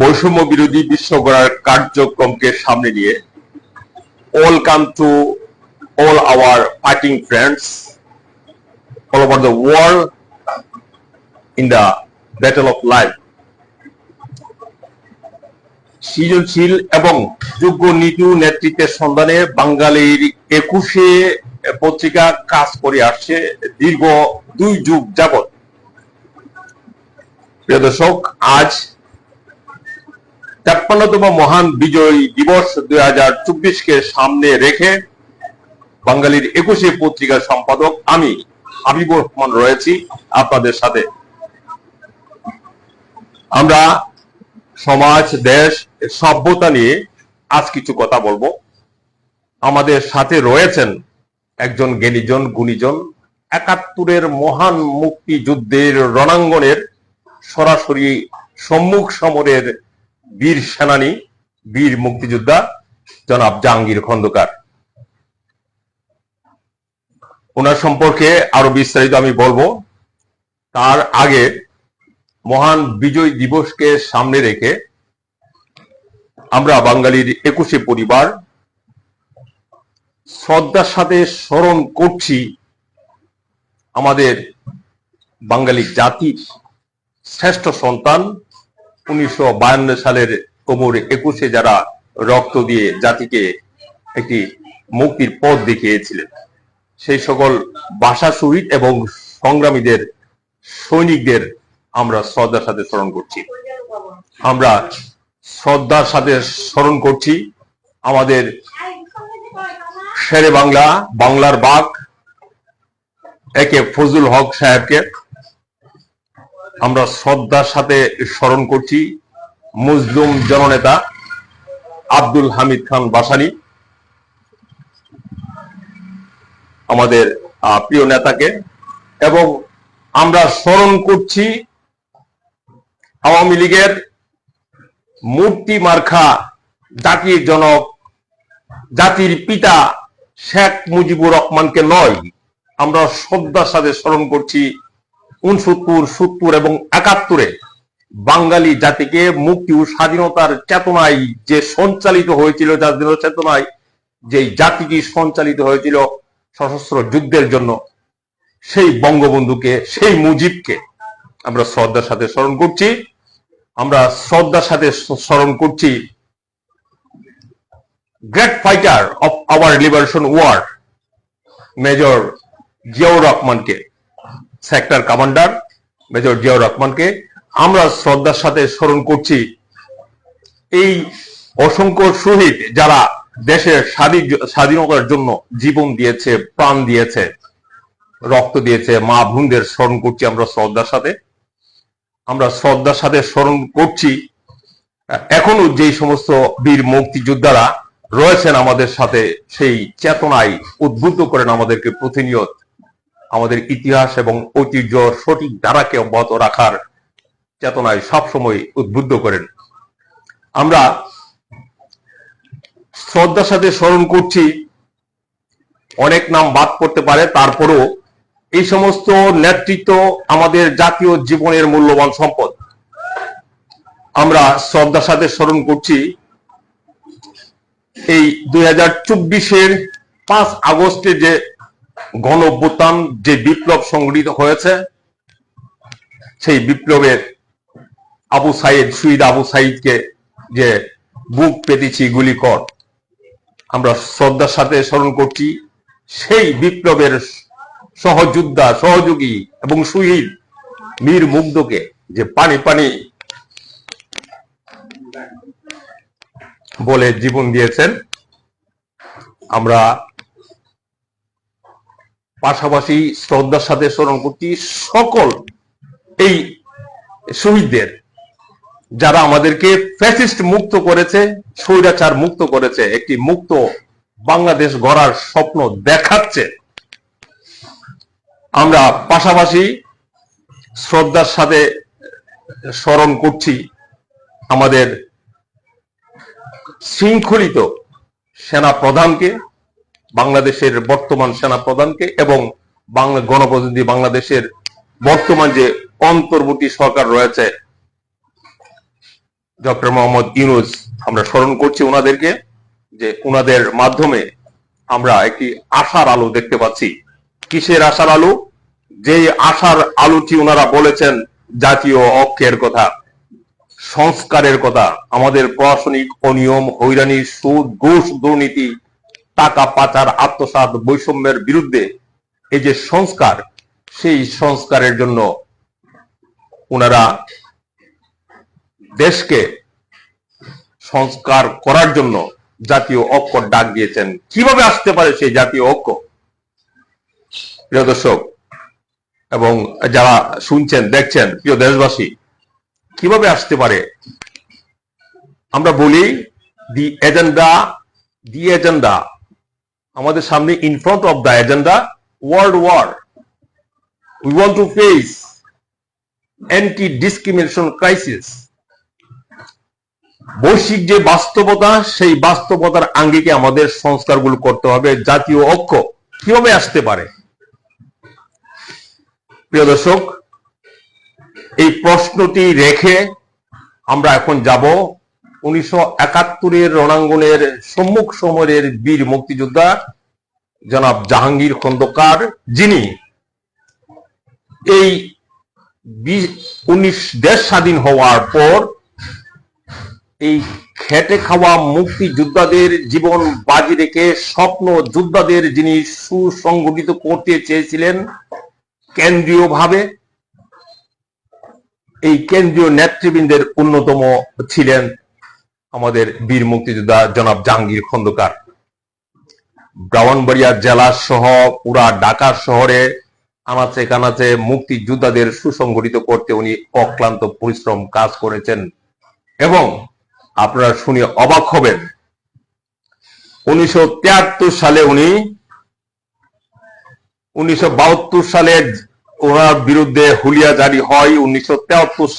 বৈষম্য বিরোধী বিশ্ব গড়ার কার্যক্রমকে সামনে নিয়ে welcome to all our fighting friends all over the world in the battle of life. সৃজনশীল এবং যোগ্য নীতি নেতৃত্বের সন্ধানে বাঙালির একুশে পত্রিকা কাজ করে আসছে দীর্ঘ দুই যুগ যাবত প্রিয় দর্শক, আজ তেপ্পান্নতম মহান বিজয় দিবস দুই হাজার চব্বিশকে সামনে রেখে বাঙালির একুশে পত্রিকার সম্পাদক আমি হাবিবুর রহমান রয়েছি আপনাদের সাথে। আমরা সমাজ, দেশ, সভ্যতা নিয়ে আজ কিছু কথা বলব। আমাদের সাথে রয়েছেন একজন জ্ঞানীজন, গুণীজন, একাত্তরের মহান মুক্তিযুদ্ধের রণাঙ্গনের সরাসরি সম্মুখ সমরের বীর সেনানী, বীর মুক্তিযোদ্ধা জনাব জাহাঙ্গীর খন্দকার। ওনার সম্পর্কে আরও বিস্তারিত আমি বলব। তার আগে মহান বিজয় দিবসকে সামনে রেখে আমরা বাঙালির একুশে পরিবার শ্রদ্ধার সাথে স্মরণ করছি আমাদের বাঙালি জাতির শ্রেষ্ঠ সন্তান উনিশশো বায়ান্ন সালের কোমর একুশে যারা রক্ত দিয়ে জাতিকে একটি মুক্তির পথ দেখিয়েছিলেন, সেই সকল ভাষা শহীদ এবং সংগ্রামীদের, সৈনিকদের আমরা শ্রদ্ধার সাথে স্মরণ করছি। আমরা শ্রদ্ধার সাথে স্মরণ করছি আমাদের শেরে বাংলা, বাংলার বাঘ একে ফজল হক সাহেবকে। আমরা শ্রদ্ধার সাথে স্মরণ করছি মুসলিম জননেতা আব্দুল হামিদ খান বাসানি, আমাদের প্রিয় নেতাকে, এবং আমরা স্মরণ করছি আওয়ামী লীগের মূর্তি মার্খা জাতির জনক জাতির পিতা শেখ মুজিবুর রহমানকে নয়, আমরা শ্রদ্ধার সাথে স্মরণ করছি উনসত্তর, সত্তর এবং একাত্তরে বাঙালি জাতিকে মুক্তি ও স্বাধীনতার চেতনায় যে সঞ্চালিত হয়েছিল স্বাধীনতার চেতনায় যে জাতিটি সঞ্চালিত হয়েছিল সশস্ত্র যুদ্ধের জন্য, সেই বঙ্গবন্ধুকে, সেই মুজিবকে আমরা শ্রদ্ধার সাথে স্মরণ করছি। আমরা শ্রদ্ধার সাথে স্মরণ করছি great fighter of our liberation war, major Ziaur রহমানকে। সেক্টর কমান্ডার মেজর জিয়াউর রহমানকে আমরা শ্রদ্ধার সাথে স্মরণ করছি। এই অসংখ্য শহীদ যারা দেশের স্বাধীন- স্বাধীনতার জন্য জীবন দিয়েছে, প্রাণ দিয়েছে, রক্ত দিয়েছে, মা বোনদের স্মরণ করছি আমরা শ্রদ্ধার সাথে। আমরা শ্রদ্ধার সাথে স্মরণ করছি। এখনও যেই সমস্ত বীর মুক্তিযোদ্ধারা রয়েছেন আমাদের সাথে, সেই চেতনায় উদ্বুদ্ধ করেন আমাদেরকে প্রতিনিয়ত। আমাদের ইতিহাস এবং ঐতিহ্য সঠিক ধারাকে অব্যাহত রাখার চেতনায় সবসময় উদ্বুদ্ধ করেন। আমরা শ্রদ্ধার সাথে স্মরণ করছি, অনেক নাম বাদ পড়তে পারে, তারপরও এই সমস্ত নেতৃত্ব আমাদের জাতীয় জীবনের মূল্যবান সম্পদ। আমরা শ্রদ্ধার সাথে স্মরণ করছি, এই দুই হাজার চব্বিশের পাঁচ আগস্টে যে গণ অভ্যুত্থান যে বিপ্লব সংগঠিত হয়েছে, সেই বিপ্লবের আবু সাইদ, শহীদ আবু সাইদকে যে বুক পেতেছি গুলি কর, আমরা শ্রদ্ধার সাথে স্মরণ করছি, সেই বিপ্লবের সহযোদ্ধা, সহযোগী এবং শহীদ মীর মুগ্ধকে যে পানি পানি বলে জীবন দিয়েছেন, আমরা পাশাপাশি শ্রদ্ধার সাথে স্মরণ করছি সকল এই শহীদদের, যারা আমাদেরকে ফ্যাসিস্ট মুক্ত করেছে, স্বৈরাচার মুক্ত করেছে, একটি মুক্ত বাংলাদেশ গড়ার স্বপ্ন দেখাচ্ছে। আমরা পাশাপাশি শ্রদ্ধার সাথে স্মরণ করছি আমাদের শৃঙ্খলিত সেনা প্রধানকে বাংলাদেশের বর্তমান সেনা প্রধানকে এবং বাংলা গণপ্রতিনিধি বাংলাদেশের বর্তমান যে অন্তর্বর্তী সরকার রয়েছে, ডক্টর মোহাম্মদ ইউনুস, আমরা স্মরণ করছি ওনাদেরকে যে ওনাদের মাধ্যমে আমরা একটি আশার আলো দেখতে পাচ্ছি। কিসের আশার আলো? যে আশার আলোটি ওনারা বলেছেন জাতীয় অক্ষের কথা, সংস্কারের কথা। আমাদের প্রশাসনিক অনিয়ম হৈরানি সুদ দুর্নীতি টাকা পাচার, আত্মসাৎ, বৈষম্যের বিরুদ্ধে এই যে সংস্কার, সেই সংস্কারের জন্য ওনারা দেশকে সংস্কার করার জন্য জাতীয় ঐক্য ডাক দিয়েছেন। কীভাবে আসতে পারে সেই জাতীয় ঐক্য? প্রিয় দর্শক, এবং যারা শুনছেন, দেখছেন, প্রিয় দেশবাসী, কীভাবে আসতে পারে? আমরা বলি, দি এজেন্ডা দি এজেন্ডা আমাদের সামনে in front of the agenda world war we want to face anti discrimination crisis বৈশ্বিক যে বাস্তবতা, সেই বাস্তবতার আঙ্গিকে আমাদের সংস্কারগুলো করতে হবে, জাতীয় ঐক্য কীভাবে আসতে পারে? প্রিয় দর্শক, এই প্রশ্নটি রেখে আমরা এখন যাব উনিশশো একাত্তরের রণাঙ্গনের সম্মুখ সমরের বীর মুক্তিযোদ্ধা জনাব জাহাঙ্গীর খন্দকার, যিনি এই উনিশ দেশ স্বাধীন হওয়ার পর এই খেটে খাওয়া মুক্তিযোদ্ধাদের জীবন বাজি রেখে স্বপ্ন যোদ্ধাদের যিনি সুসংগঠিত করতে চেয়েছিলেন কেন্দ্রীয়ভাবে, এই কেন্দ্রীয় নেতৃবৃন্দের অন্যতম ছিলেন আমাদের বীর মুক্তিযোদ্ধা জনাব জাহাঙ্গীর খন্দকার। ব্রাহ্মণবাড়িয়া জেলা সহ পুরা ঢাকা শহরে আনাচে কানাচে মুক্তিযোদ্ধাদের সুসংগঠিত করতে উনি অক্লান্ত পরিশ্রম কাজ করেছেন। এবং আপনারা শুনে অবাক হবেন, উনিশশো সালে উনি, উনিশশো বাহাত্তর সালে ওনার বিরুদ্ধে হুলিয়া জারি হয়, উনিশশো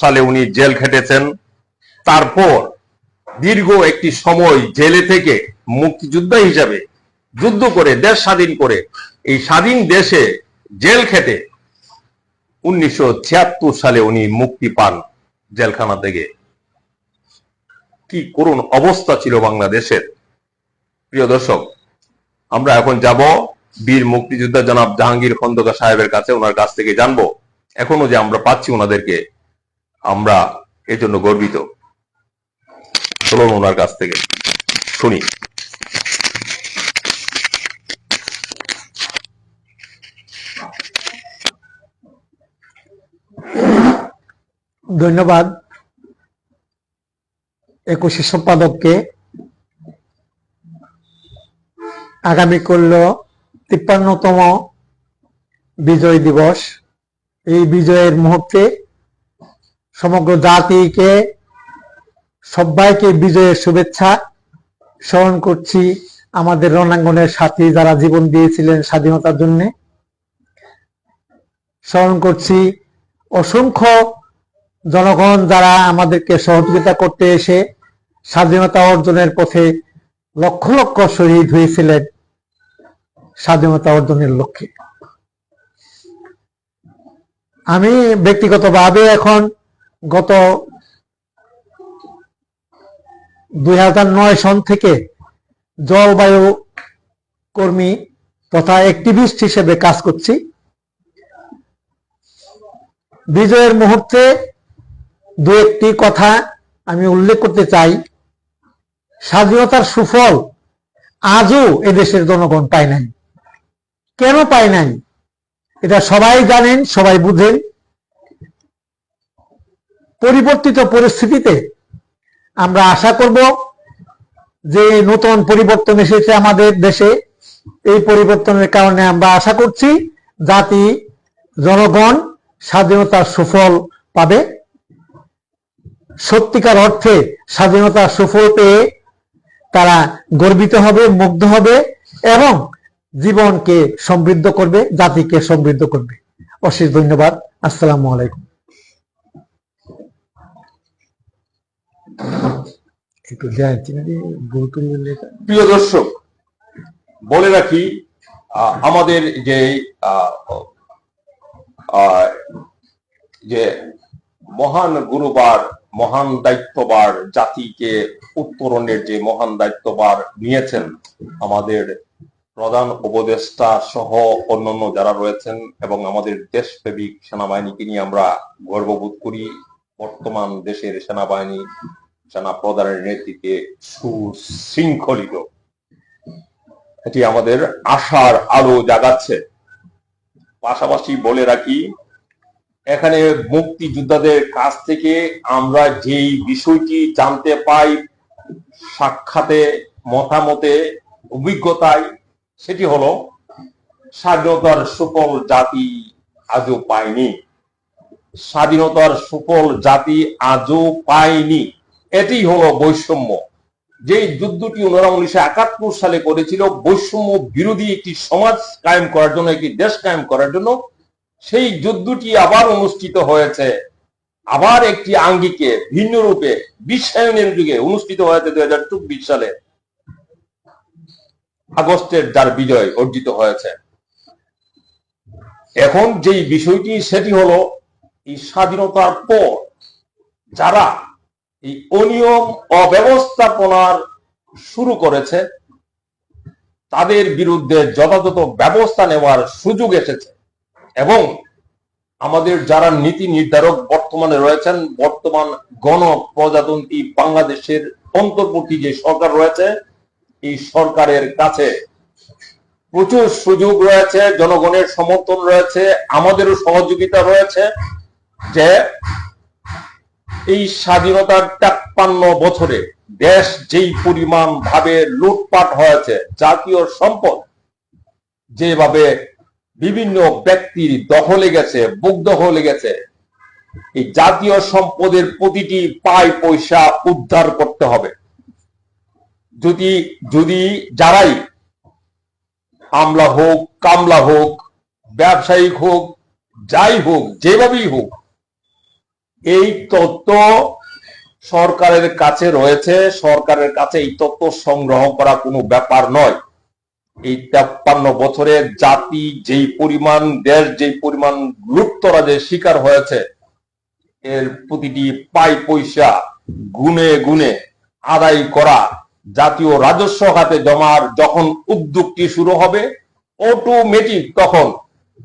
সালে উনি জেল খেটেছেন। তারপর দীর্ঘ একটি সময় জেলে থেকে মুক্তিযোদ্ধা হিসাবে যুদ্ধ করে, দেশ স্বাধীন করে, এই স্বাধীন দেশে জেল খেটে উনিশশো সালে উনি মুক্তি পান জেলখানা থেকে। কি করুন অবস্থা ছিল বাংলাদেশের। প্রিয় দর্শক, আমরা এখন যাব বীর মুক্তিযোদ্ধা জনাব জাহাঙ্গীর খন্দকার সাহেবের কাছে, ওনার কাছ থেকে জানব এখনও যে আমরা পাচ্ছি ওনাদেরকে। আমরা এজন্য গর্বিত। চলুন ওনার কাছ থেকে শুনি। ধন্যবাদ একুশে সম্পাদককে। আগামী করল তিপ্পান্নতম বিজয় দিবস। এই বিজয়ের মুহূর্তে সমগ্র জাতিকে সবাইকে বিজয়ের শুভেচ্ছা স্মরণ করছি আমাদের রণাঙ্গনের সাথী যারা জীবন দিয়েছিলেন স্বাধীনতার জন্য। স্মরণ করছি অসংখ্য জনগণ যারা আমাদেরকে সহযোগিতা করতে এসে স্বাধীনতা অর্জনের পথে লক্ষ লক্ষ শহীদ হয়েছিলেন স্বাধীনতা অর্জনের লক্ষ্যে। আমি ব্যক্তিগতভাবে এখন গত দুই হাজার নয় সন থেকে জলবায়ু কর্মী তথা অ্যাক্টিভিস্ট হিসেবে কাজ করছি। বিজয়ের মুহূর্তে দু একটি কথা আমি উল্লেখ করতে চাই। স্বাধীনতার সুফল আজও এদেশের জনগণ পায় নাই। কেন পায় নাই? এটা সবাই জানেন, সবাই বুঝেন। পরিবর্তিত পরিস্থিতিতে আমরা আশা করব যে নতুন পরিবর্তন এসেছে আমাদের দেশে। এই পরিবর্তনের কারণে আমরা আশা করছি জাতি, জনগণ স্বাধীনতার সুফল পাবে। সত্যিকার অর্থে স্বাধীনতার সুফল পেয়ে তারা গর্বিত হবে, মুগ্ধ হবে এবং জীবনকে সমৃদ্ধ করবে, জাতিকে সমৃদ্ধ করবে। অশেষ ধন্যবাদ। আসসালামু আলাইকুম। একটু দেয় গৌতম প্রিয় দর্শক, বলে রাখি আমাদের যে যে মহান গুরুবার, মহান দায়িত্ববার জাতিকে উত্তরণের যে মহান দায়িত্ববার নিয়েছেন আমাদের প্রধান উপদেষ্টা সহ অন্যান্য যারা রয়েছেন এবং আমাদের দেশপ্রেমিক সেনাবাহিনীকে নিয়ে আমরা গর্ববোধ করি। বর্তমান দেশের সেনাবাহিনী সেনা প্রধানের নেতৃত্বে সুশৃঙ্খলিত। এটি আমাদের আশার আলো জাগাচ্ছে। পাশাপাশি বলে রাখি, এখানে মুক্তিযোদ্ধাদের কাছ থেকে আমরা যেই বিষয়টি জানতে পাই, সাক্ষাতে মতামতে, অভিজ্ঞতায়, সেটি হলো, স্বাধীনতার সুফল জাতি আজও পায়নি। স্বাধীনতার সুফল জাতি আজও পায়নি। এটি হলো বৈষম্য। যে যুদ্ধটি ওনারা উনিশশো একাত্তর সালে করেছিল, বৈষম্য বিরোধী একটি সমাজ কায়েম করার জন্য, একটি দেশ কায়েম করার জন্য, সেই যুদ্ধটি আবার অনুষ্ঠিত হয়েছে। আবার একটি আঙ্গিকে ভিন্ন রূপে বিশ্বায়নের যুগে অনুষ্ঠিত হয়েছে দুই হাজার চব্বিশ সালে। আগস্টের যার বিজয় অর্জিত হয়েছে। এখন যেই বিষয়টি, সেটি হলো এই স্বাধীনতার পর যারা এই অনিয়ম অব্যবস্থাপনার শুরু করেছে। তাদের বিরুদ্ধে যথাযথ ব্যবস্থা নেওয়ার সুযোগ এসেছে এবং আমাদের যারা নীতি নির্ধারক বর্তমানে রয়েছেন, বর্তমান গণপ্রজাতন্ত্রী বাংলাদেশের অন্তর্বর্তী যে সরকার রয়েছে, এই সরকারের কাছে প্রচুর সুযোগ রয়েছে, জনগণের সমর্থন রয়েছে, আমাদেরও সহযোগিতা রয়েছে যে এই স্বাধীনতার তেপ্পান্ন বছরে দেশ যেই পরিমাণ ভাবে লুটপাট হয়েছে, জাতীয় সম্পদ যেভাবে বিভিন্ন ব্যক্তির দখলে গেছে, বুক দখলে গেছে, এই জাতীয় সম্পদের প্রতিটি পাই পয়সা উদ্ধার করতে হবে। যদি যদি যারাই আমলা হোক, কামলা হোক, ব্যবসায়িক হোক, যাই হোক, যেভাবেই হোক এই তথ্য সরকারের কাছে রয়েছে। সরকারের কাছে এই তথ্য সংগ্রহ করা কোনো ব্যাপার নয়। এই তেপ্পান্ন বছরে জাতি যেই পরিমাণ, দেশ যেই পরিমাণ লুপ্তরাজের শিকার হয়েছে, এর প্রতিটি পাই পয়সা গুনে গুনে আদায় করা জাতীয় রাজস্ব খাতে জমার যখন উদ্যোগটি শুরু হবে অটোমেটিক তখন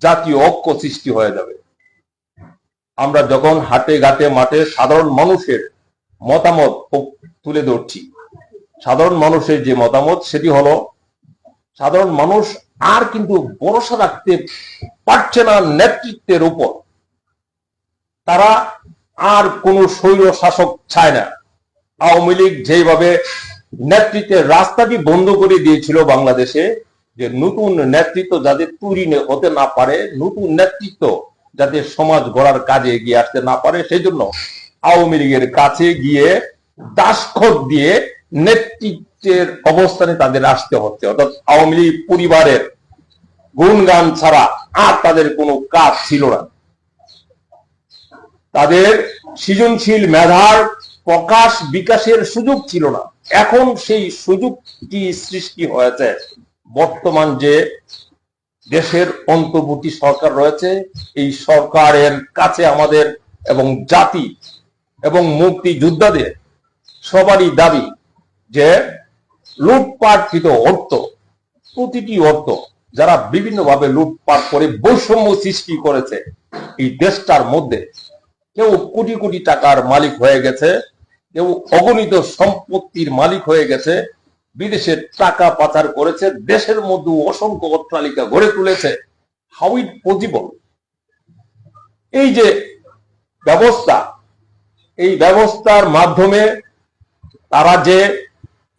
জাতীয় ঐক্য সৃষ্টি হয়ে যাবে। আমরা যখন হাটে, ঘাটে, মাঠে সাধারণ মানুষের মতামত তুলে ধরছি। সাধারণ মানুষের যে মতামত, সেটি হলো সাধারণ মানুষ আর কিন্তু ভরসা রাখতে পারছে না নেতৃত্বের উপর। তারা আর কোন স্বৈর শাসক চায় না। আওয়ামী লীগ যেভাবে নেতৃত্বের রাস্তাটি বন্ধ করে দিয়েছিল বাংলাদেশে, যে নতুন নেতৃত্ব যাদের তৈরি হতে না পারে, নতুন নেতৃত্ব যাতে সমাজ গড়ার কাজে এগিয়ে আসতে না পারে সেই জন্য আওয়ামী লীগের কাছে গিয়ে দাসখত দিয়ে নেতৃত্বের অবস্থানে তাদের আসতে হচ্ছে। অর্থাৎ আওয়ামী লীগ পরিবারের গুণগান ছাড়া আর তাদের কোনো কাজ ছিল না। তাদের সৃজনশীল মেধার প্রকাশ বিকাশের সুযোগ ছিল না। এখন সেই সুযোগটি সৃষ্টি হয়েছে। বর্তমান যে দেশের অন্তর্বর্তী সরকার রয়েছে। এই সরকারের কাছে আমাদের এবং জাতি এবং মুক্তি যোদ্ধাদের সবারই দাবি যে লুটপাটকৃত অর্থ, প্রতিটি অর্থ যারা বিভিন্নভাবে লুটপাট করে বৈষম্য সৃষ্টি করেছে, এই দেশটার মধ্যে কেউ কোটি কোটি টাকার মালিক হয়ে গেছে, কেউ অগণিত সম্পত্তির মালিক হয়ে গেছে বিদেশে টাকা পাচার করেছে, দেশের মধ্যে অসংখ্য অট্টালিকা গড়ে তুলেছে। হাউ ইট পসিবল এই যে ব্যবস্থা, এই ব্যবস্থার মাধ্যমে তারা যে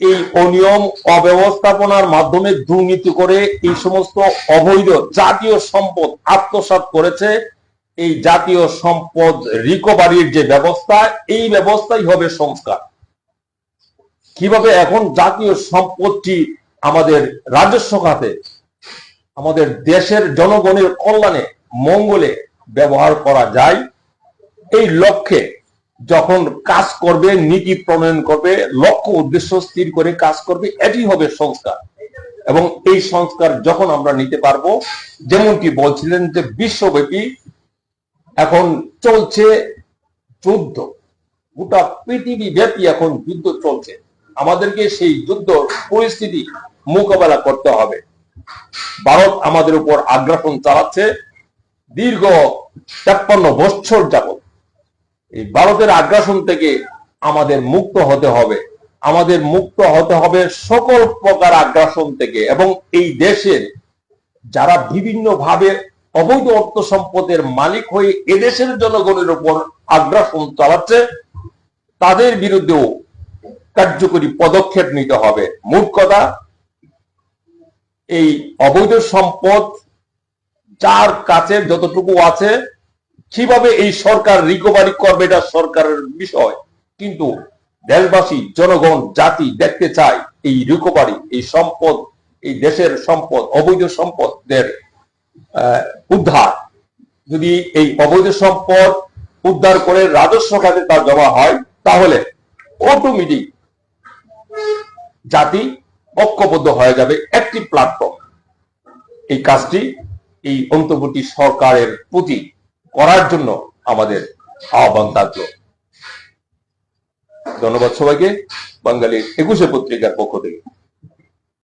এই অনিয়ম, অব্যবস্থাপনার মাধ্যমে দুর্নীতি করে এই সমস্ত অবৈধ জাতীয় সম্পদ আত্মসাৎ করেছে, এই জাতীয় সম্পদ রিকভারির যে ব্যবস্থা, এই ব্যবস্থাই হবে সংস্কার। কীভাবে এখন জাতীয় সম্পদটি আমাদের রাজস্ব খাতে, আমাদের দেশের জনগণের কল্যাণে মঙ্গলে ব্যবহার করা যায়, এই লক্ষ্যে যখন কাজ করবে, নীতি প্রণয়ন করবে, লক্ষ্য উদ্দেশ্য স্থির করে কাজ করবে, এটি হবে সংস্কার। এবং এই সংস্কার যখন আমরা নিতে পারব, যেমনটি বলছিলেন যে বিশ্বব্যাপী এখন চলছে যুদ্ধ। গোটা পৃথিবী ব্যাপী এখন যুদ্ধ চলছে। আমাদেরকে সেই যুদ্ধ, পরিস্থিতি মোকাবেলা করতে হবে। ভারত আমাদের উপর আগ্রাসন চালাচ্ছে। দীর্ঘ তেপ্পান্ন বছর যাবত এই ভারতের আগ্রাসন থেকে আমাদের মুক্ত হতে হবে। আমাদের মুক্ত হতে হবে সকল প্রকার আগ্রাসন থেকে এবং এই দেশের যারা বিভিন্ন ভাবে অবৈধ অর্থ সম্পদের মালিক হয়ে এদেশের জনগণের উপর আগ্রাসন চালাচ্ছে, তাদের বিরুদ্ধেও কার্যকরী পদক্ষেপ নিতে হবে। মোট কথা, এই অবৈধ সম্পদ যার কাছে যতটুকু আছে, কীভাবে এই সরকার রিকভারি করবে এটা সরকারের বিষয়। কিন্তু দেশবাসী, জনগণ, জাতি দেখতে চায় এই রিকভারি এই সম্পদ, এই দেশের সম্পদ, অবৈধ সম্পদের উদ্ধার। যদি এই অবৈধ সম্পদ উদ্ধার করে রাজস্ব খাতে তা জমা হয়, তাহলে অটোমেটিক জাতি ঐক্যবদ্ধ হয়ে যাবে একটি প্ল্যাটফর্ম এই কাজটি, এই অন্তর্বর্তী সরকারের প্রতি করার জন্য আমাদের আহ্বান থাকল। ধন্যবাদ সবাইকে। বাঙালির একুশে পত্রিকার পক্ষ থেকে।